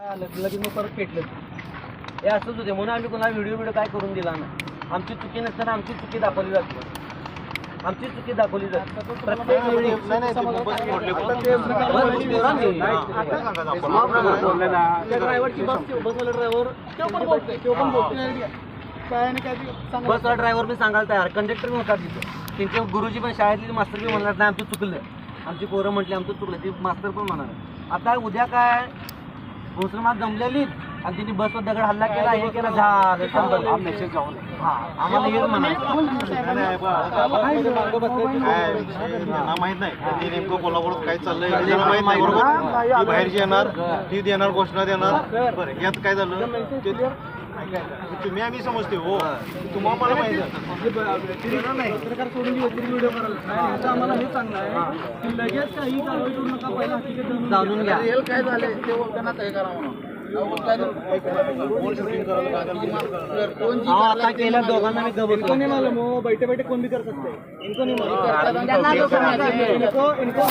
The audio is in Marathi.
लगेच मग परत पेटलं हे असंच होते. म्हणून आम्ही कोणाला व्हिडिओ व्हिडिओ काय करून दिला ना आमची चुकी नसताना आमची चुकी दाखवली जाते. आमची चुकी दाखवली जाते. प्रत्येक वेळी ड्रायव्हरची बस बसवाला ड्रायव्हर मी सांगायला तयार. कंडक्टर होता तिथं. त्यांचे गुरुजी पण शाळेतली मास्तर बी म्हणणार नाही आमचं चुकलं. आमची पोरं म्हटली आमचं चुकलं. ती मास्तर पण म्हणणार आता उद्या काय मुसलमान जमलेली आणि तिने बसवर दगड हल्ला केला हे केला झालं संपलं. हा आम्हाला हेच म्हणायचं. माहीत नाही. ते नेमकं कोल्हापूरात काय चाललंय हे माहीत नाही बरोबर? ती बाहेरची येणार ती देणार घोषणा देणार. बरं. यात काय झालं? ते- तुम्ही आम्ही समजते हो. तुम्हाला मला माहिती. पत्रकार सोडून व्हिडिओ करायला. आम्हाला हे चांगलं आहे की लगेच काही कारवाई करू नका पहिला जाणून घ्या. काय झालंय ते त्यांना तय करा म्हणून. अहो, आता केल्या दोघांना मी गबस इनको नहीं मालूम हो. बैठे बैठे कौन भी कर सकते हैं इनको नहीं मालूम इनको इनको